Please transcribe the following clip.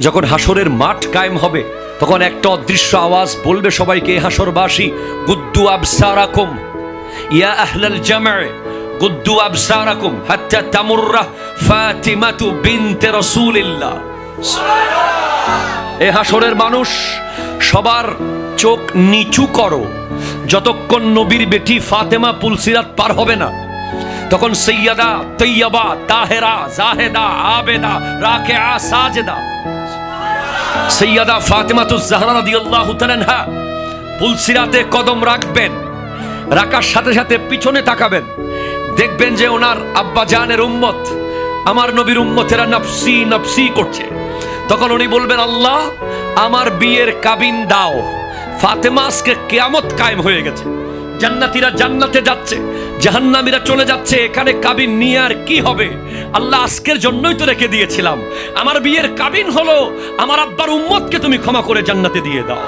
যখন হাসরের মাঠ কায়েম হবে, তখন একটা অদৃশ্য আওয়াজ বলবে সবাইকে, "এ হাসরবাসী গুদ্দু আবসারাকুম। ইয়া আহলাল জামা গুদ্দু আবসারাকুম, হাত্তা তামুররা ফাতিমাতু বিনতে রাসূলিল্লাহ। এ হাসরের মানুষ, সবার চোখ নিচু করো। যতক্ষণ নবীর বেটি ফাতেমা পুলসিরাত পার হবে না তখন সৈয়দা তৈয়বা, তাহেরা, জাহেদা, আবেদা রাকেআ সাজেদা। সৈয়দা ফাতেমা তু জাহরা রাদিয়াল্লাহু পুলসিরাতে কদম রাখবেন, রাখার সাথে সাথে পিছনে তাকাবেন। দেখবেন যে ওনার আব্বা জানের উম্মত, আমার নবীর উম্মতেরা নফসি নফসি করছে। তখন উনি বলবেন, আল্লাহ, আমার বিয়ের কাবিন দাও। ফাতেমা আজকে কেয়ামত কায়েম হয়ে গেছে। জান্নাতীরা জান্নাতে যাচ্ছে, জাহান্নামীরা চলে যাচ্ছে, এখানে কাবিন নিয়ে আর কি হবে? আল্লাহ আজকের জন্যই তো রেখে দিয়েছিলাম। আমার বিয়ের কাবিন হলো, আমার আব্বার উম্মতকে তুমি ক্ষমা করে জান্নাতে দিয়ে দাও।